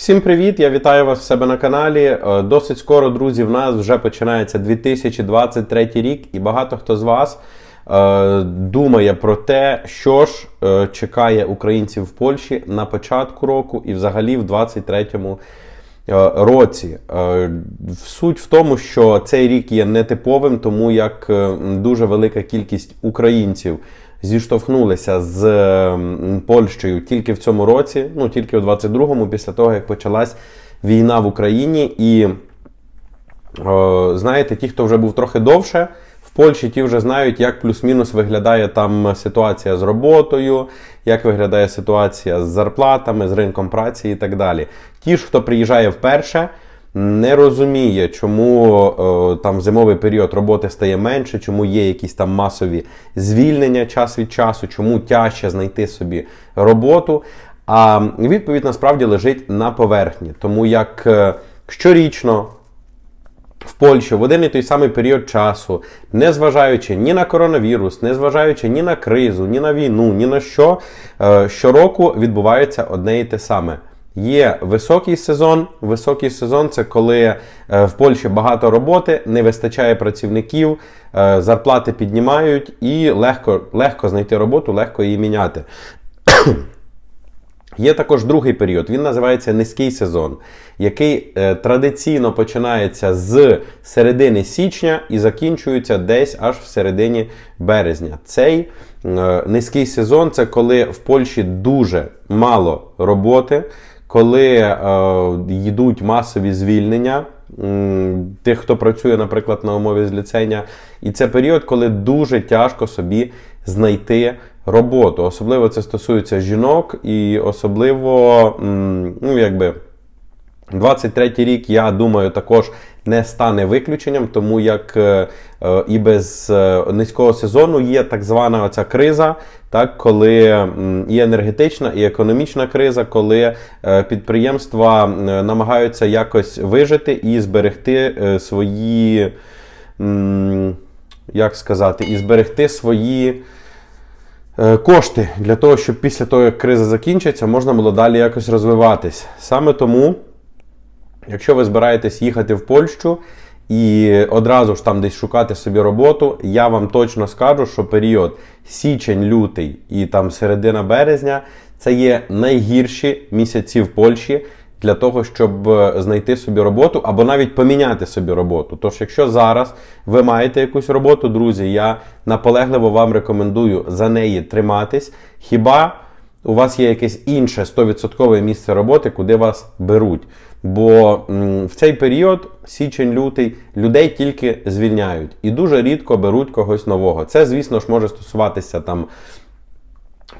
Всім привіт! Я вітаю вас в себе на каналі. Е, Досить скоро, друзі, в нас вже починається 2023 рік, і багато хто з вас е, думає про те, що ж е, чекає українців в Польщі на початку року і взагалі в 2023 е, році. Суть в тому, що цей рік є нетиповим, тому як дуже велика кількість українців зіштовхнулися з Польщею тільки в цьому році, ну тільки у 22-му, після того як почалась війна в Україні. І о, знаєте, ті, хто вже був трохи довше. В Польщі ті вже знають, як плюс-мінус виглядає там ситуація з роботою, як виглядає ситуація з зарплатами, з ринком праці і так далі. Ті ж, хто приїжджає вперше, не розуміє, чому е, там зимовий період роботи стає менше, чому є якісь там масові звільнення час від часу, чому тяжче знайти собі роботу. А відповідь насправді лежить на поверхні, тому як е, щорічно в Польщі в один і той самий період часу, не зважаючи ні на коронавірус, не зважаючи ні на кризу, ні на війну, ні на що, е, щороку відбувається одне і те саме. Є високий сезон. Високий сезон це коли е, в Польщі багато роботи, не вистачає працівників, е, зарплати піднімають і легко, легко знайти роботу, легко її міняти. Є також другий період, він називається низький сезон, який е, традиційно починається з середини січня і закінчується десь аж в середині березня. Цей е, низький сезон це коли в Польщі дуже мало роботи, коли е, йдуть масові звільнення. Тих, хто працює, наприклад, на умові зліцення, і це період, коли дуже тяжко собі знайти роботу. Особливо це стосується жінок, і особливо, ну якби. 23 рік, я думаю, також не стане виключенням, тому як е, е, і без е, низького сезону є так звана оця криза, так, коли і енергетична, і економічна криза, коли підприємства намагаються якось вижити і зберегти свої, як сказати, і зберегти свої. Кошти для того, щоб після того, як криза закінчиться, можна було далі якось розвиватись. Саме тому, якщо ви збираєтесь їхати в Польщу і одразу ж там десь шукати собі роботу, я вам точно скажу, що період січень-лютий і там середина березня це є найгірші місяці в Польщі для того, щоб е, знайти собі роботу або навіть поміняти собі роботу. Тож, якщо зараз ви маєте якусь роботу, друзі, я наполегливо вам рекомендую за неї триматись. Хіба у вас є якесь інше 100% місце роботи, куди вас беруть. Бо в цей період, січень-лютий, людей тільки звільняють і дуже рідко беруть когось нового. Це, звісно ж, може стосуватися там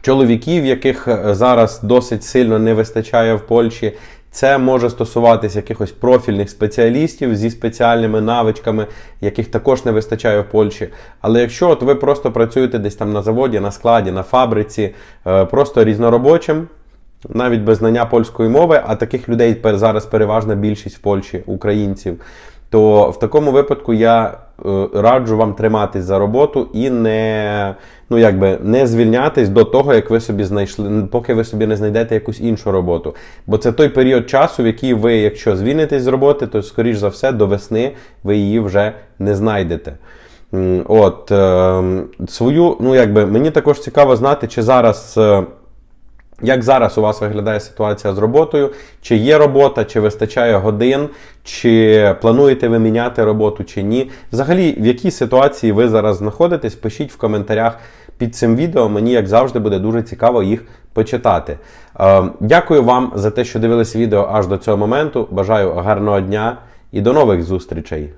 чоловіків, яких е, зараз досить сильно не вистачає в Польщі. Це може стосуватися якихось профільних спеціалістів зі спеціальними навичками, яких також не вистачає в Польщі. Але якщо от ви просто працюєте десь там на заводі, на складі, на фабриці, е, просто різноробочим, навіть без знання польської мови, а таких людей зараз переважна більшість в Польщі, українців, то в такому випадку я е, раджу вам триматись за роботу і не, ну, якби, не звільнятись до того, як ви собі знайшли, поки ви собі не знайдете якусь іншу роботу. Бо це той період часу, в який ви, якщо звільнитесь з роботи, то скоріш за все до весни ви її вже не знайдете. От е, свою, ну якби мені також цікаво знати, чи зараз. Як зараз у вас виглядає ситуація з роботою? Чи є робота, чи вистачає годин, чи плануєте ви міняти роботу, чи ні? Взагалі, в якій ситуації ви зараз знаходитесь? Пишіть в коментарях під цим відео. Мені, як завжди, буде дуже цікаво їх почитати. Е, Дякую вам за те, що дивились відео аж до цього моменту. Бажаю гарного дня і до нових зустрічей!